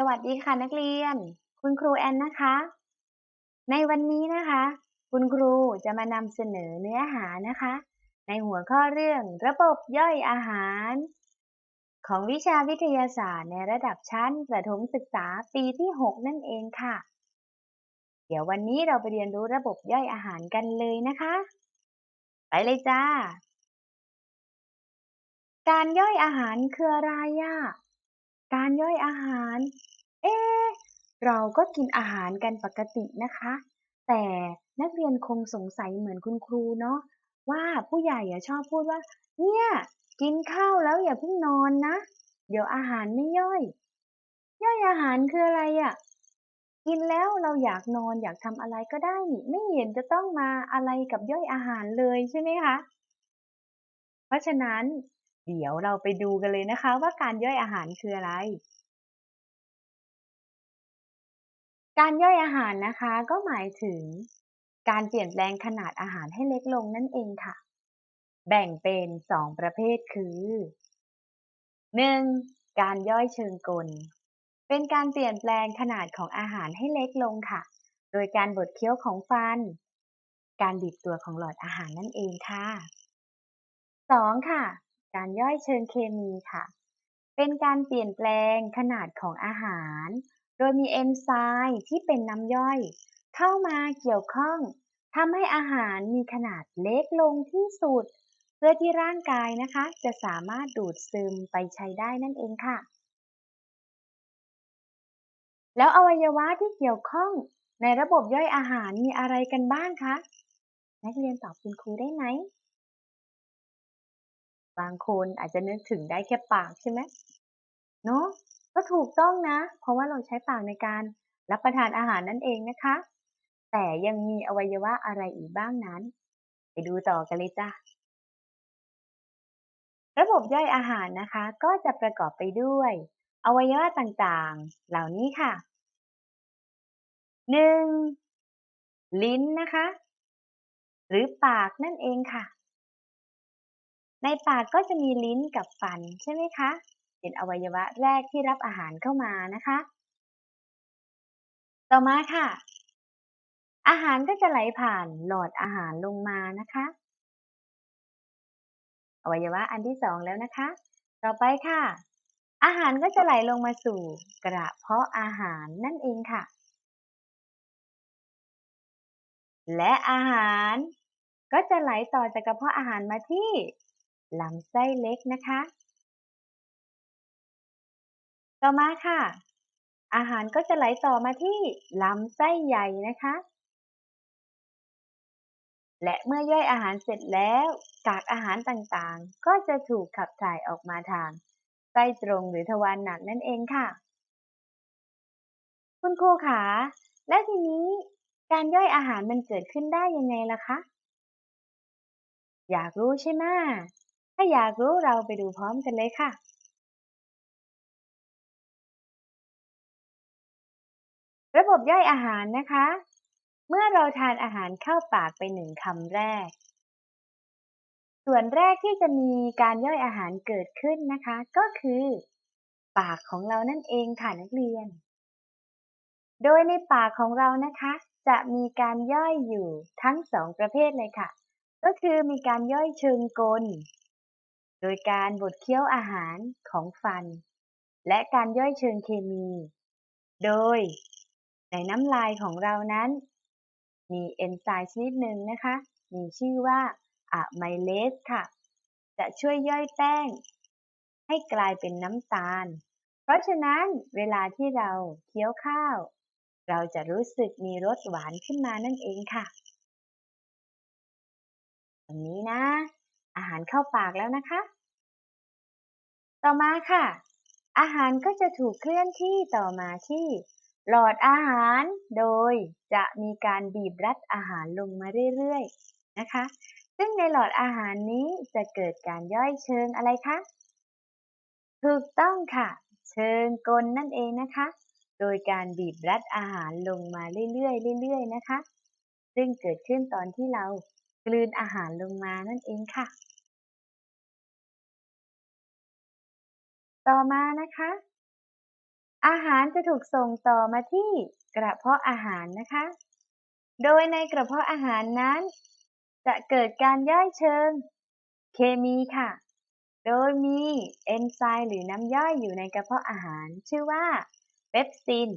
สวัสดีค่ะนักเรียน คุณครูแอนนะคะ ในวันนี้นะคะ คุณครูจะมานำเสนอเนื้อหานะคะ ในหัวข้อเรื่องระบบย่อยอาหาร ของวิชาวิทยาศาสตร์ในระดับชั้นประถมศึกษาปีที่ 6 นั่นเองค่ะ เดี๋ยววันนี้เราไปเรียนรู้ระบบย่อยอาหารกันเลยนะคะ ไปเลยจ้า การย่อยอาหารคืออะไรอะ การย่อยอาหาร เอ๊เราก็กินอาหารกันปกตินะคะ แต่นักเรียนคงสงสัยเหมือนคุณครูเนาะว่าผู้ใหญ่ชอบพูดว่า เนี่ย กินข้าวแล้วอย่าเพิ่งนอนนะ เดี๋ยวอาหารไม่ย่อย ย่อยอาหารคืออะไรอะ่ะกินแล้วเราอยากนอนอยากทำอะไรก็ได้นี่ไม่เห็นจะต้องมาอะไรกับย่อยอาหารเลยใช่ไหมคะ เพราะฉะนั้น เดี๋ยวเราไปดูกันเลยนะคะ ว่าการย่อยอาหารคืออะไร การย่อยอาหารนะคะก็หมายถึง การเปลี่ยนแปลงขนาดอาหารให้เล็กลงนั่นเองค่ะ แบ่งเป็น2ประเภทคือ 1. การย่อยเชิงกล เป็นการเปลี่ยนแปลงขนาดของอาหารให้เล็กลงค่ะ โดยการบดเคี้ยวของฟัน การบีบตัวของหลอดอาหารนั่นเองค่ะ 2. ค่ะ การย่อยเชิงเคมีค่ะ เป็นการเปลี่ยนแปลงขนาดของอาหาร โดยมีเอนไซม์ที่เป็นน้ำย่อย เข้ามาเกี่ยวข้องทำให้อาหารมีขนาดเล็กลงที่สุด เพื่อที่ร่างกายนะคะ จะสามารถดูดซึมไปใช้ได้นั่นเองค่ะ แล้วอวัยวะที่เกี่ยวข้องในระบบย่อยอาหารมีอะไรกันบ้างคะ นักเรียนตอบคุณครูได้ไหม บางคนอาจจะนึกถึงได้แค่ปากใช่ไหมเนาะก็ถูกต้องนะ เพราะว่าเราใช้ปากในการรับประทานอาหารนั่นเองนะคะ แต่ยังมีอวัยวะอะไรอีกบ้างนั้น ไปดูต่อกันเลยจ้ะระบบย่อยอาหารนะคะ ก็จะประกอบไปด้วย อวัยวะต่างๆ เหล่านี้ค่ะ 1. ลิ้นนะคะ หรือปากนั่นเองค่ะ ในปากก็จะมีลิ้นกับฟันใช่ไหมคะ เป็นอวัยวะแรกที่รับอาหารเข้ามานะคะ ต่อมาค่ะ อาหารก็จะไหลผ่านหลอดอาหารลงมานะคะ อวัยวะอันที่สองแล้วนะคะ ต่อไปค่ะ อาหารก็จะไหลลงมาสู่กระเพาะอาหารนั่นเองค่ะ และอาหารก็จะไหลต่อจากกระเพาะอาหารมาที่ ลำไส้เล็กนะคะ ต่อมาค่ะ อาหารก็จะไหลต่อมาที่ลำไส้ใหญ่นะคะ และเมื่อย่อยอาหารเสร็จแล้ว กากอาหารต่างๆ ก็จะถูกขับถ่ายออกมาทางไส้ตรงหรือทวารหนักนั่นเองค่ะ คุณครูขาและทีนี้การย่อยอาหารมันเกิดขึ้นได้ยังไงล่ะคะ อยากรู้ใช่ไหม ถ้าอยากรู้เราไปดูพร้อมกันเลยค่ะระบบย่อยอาหารนะคะ เมื่อเราทานอาหารเข้าปากไปหนึ่งคำแรก ส่วนแรกที่จะมีการย่อยอาหารเกิดขึ้นนะคะ ก็คือ ปากของเรานั่นเองค่ะนักเรียน โดยในปากของเรานะคะ จะมีการย่อยอยู่ทั้งสองประเภทเลยค่ะ ก็คือมีการย่อยเชิงกล โดยการบดเคี้ยวอาหารของฟัน และการย่อยเชิงเคมี โดยในน้ำลายของเรานั้น มีเอนไซม์ชนิดหนึ่งนะคะ มีชื่อว่าอะไมเลสค่ะ จะช่วยย่อยแป้ง ให้กลายเป็นน้ำตาล เพราะฉะนั้นเวลาที่เราเคี้ยวข้าว เราจะรู้สึกมีรสหวานขึ้นมานั่นเองค่ะ ตรงนี้นะ อาหารเข้าปากแล้วนะคะ ต่อมาค่ะ อาหารก็จะถูกเคลื่อนที่ต่อมาที่ หลอดอาหาร โดยจะมีการบีบรัดอาหารลงมาเรื่อยๆนะคะ ซึ่งในหลอดอาหารนี้จะเกิดการย่อยเชิงอะไรคะ ถูกต้องค่ะ เชิงกลนั่นเองนะคะ โดยการบีบรัดอาหารลงมาเรื่อยๆเรื่อยๆนะคะ ซึ่งเกิดขึ้นตอนที่เรา กลืนอาหารลงมานั่นเองค่ะ ต่อมานะคะ อาหารจะถูกส่งต่อมาที่กระเพาะอาหารนะคะ โดยในกระเพาะอาหารนั้น จะเกิดการย่อยเชิง เคมีค่ะ โดยมีเอนไซม์หรือน้ำย่อยอยู่ในกระเพาะอาหาร ชื่อว่าเปปซิน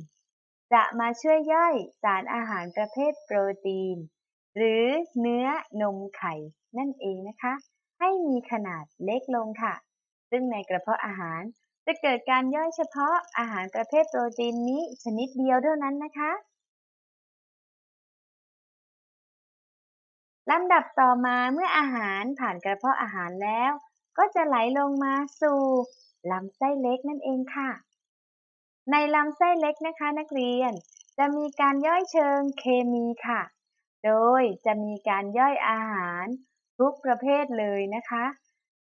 จะมาช่วยย่อยสารอาหารประเภทโปรตีน หรือเนื้อนมไข่นั่นเองนะคะ ให้มีขนาดเล็กลงค่ะ ซึ่งในกระเพาะอาหารจะเกิดการย่อยเฉพาะอาหารประเภทโปรตีนนี้ชนิดเดียวเท่านั้นนะคะลำดับต่อมาเมื่ออาหารผ่านกระเพาะอาหารแล้ว ก็จะไหลลงมาสู่ลำไส้เล็กนั่นเองค่ะ ในลำไส้เล็กนะคะนักเรียน จะมีการย่อยเชิงเคมีค่ะ โดยจะมีการย่อยอาหารทุกประเภทเลยนะคะ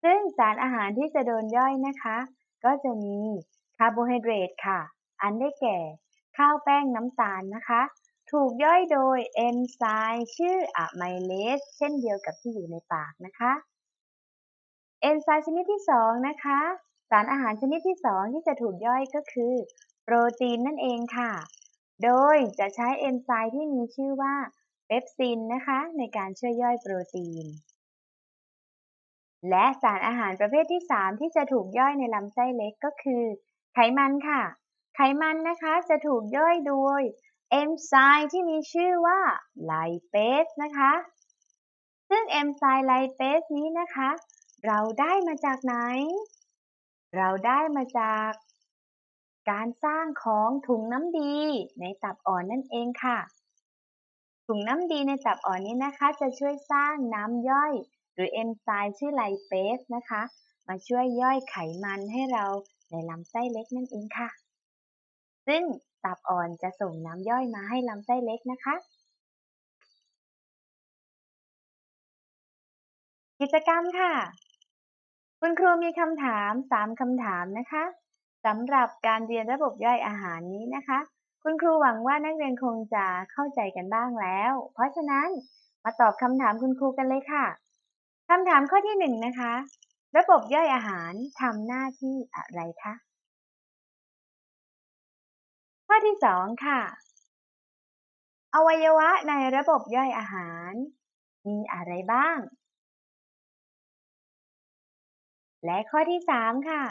ซึ่งสารอาหารที่จะโดนย่อยนะคะ ก็จะมีคาร์โบไฮเดรตค่ะ อันได้แก่ ข้าวแป้งน้ำตาลนะคะ ถูกย่อยโดยเอนไซม์ชื่ออะไมเลสเช่นเดียวกับที่อยู่ในปากนะคะ เอนไซม์ชนิดที่ 2 นะคะ สารอาหารชนิดที่ 2 ที่จะถูกย่อยก็คือ โปรตีนนั่นเองค่ะ โดยจะใช้เอนไซม์ที่มีชื่อว่า เปปซินนะคะในการช่วยย่อยโปรตีน และสารอาหารประเภทที่ 3 ที่จะถูกย่อยในลำไส้เล็กก็คือ ไขมันค่ะ ไขมันนะคะจะถูกย่อยโดยเอนไซม์ที่มีชื่อว่าไลเปสนะคะ ซึ่งเอนไซม์ไลเปสนี้นะคะ เราได้มาจากไหน เราได้มาจากการสร้างของถุงน้ำดีในตับอ่อนนั่นเองค่ะ ถุงน้ำดีในตับอ่อนนี้นะคะ จะช่วยสร้างน้ำย่อย หรือเอนไซม์ชื่อไลเปสนะคะ มาช่วยย่อยไขมันให้เราในลำไส้เล็กนั่นเองค่ะ ซึ่งตับอ่อนจะส่งน้ำย่อยมาให้ลำไส้เล็กนะคะ กิจกรรมค่ะ คุณครูมีคำถาม 3คำถามนะคะสำหรับการเรียนระบบย่อยอาหารนี้นะคะ คุณครูหวังว่านักเรียนคงจะเข้าใจกันบ้างแล้ว เพราะฉะนั้นมาตอบคำถามคุณครูกันเลยค่ะคำถามข้อที่1นะคะ ระบบย่อยอาหารทำหน้าที่อะไรคะข้อที่สองค่ะ อวัยวะในระบบย่อยอาหาร มีอะไรบ้าง และข้อที่สามค่ะ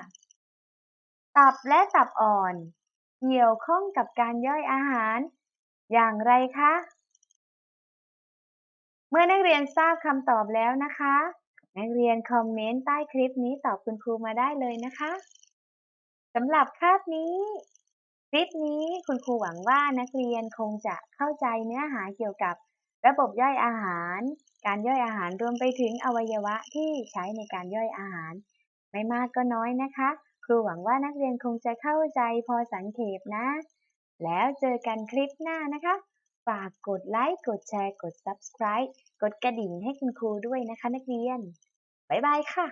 ตับและตับอ่อน เกี่ยวข้องกับการย่อยอาหาร อย่างไรคะ เมื่อนักเรียนทราบคำตอบแล้วนะคะ นักเรียนคอมเมนต์ใต้คลิปนี้ตอบคุณครูมาได้เลยนะคะสำหรับคาบนี้คลิปนี้คุณครูหวังว่านักเรียนคงจะเข้าใจเนื้อหาเกี่ยวกับระบบย่อยอาหาร การย่อยอาหารรวมไปถึงอวัยวะที่ใช้ในการย่อยอาหาร ไม่มากก็น้อยนะคะ ครูหวังว่านักเรียนคงจะเข้าใจพอสังเขปนะ แล้วเจอกันคลิปหน้านะคะ ฝากกดไลค์ กดแชร์ กด subscribe กดกระดิ่งให้คุณครูด้วยนะคะนักเรียน บ๊ายบายค่ะ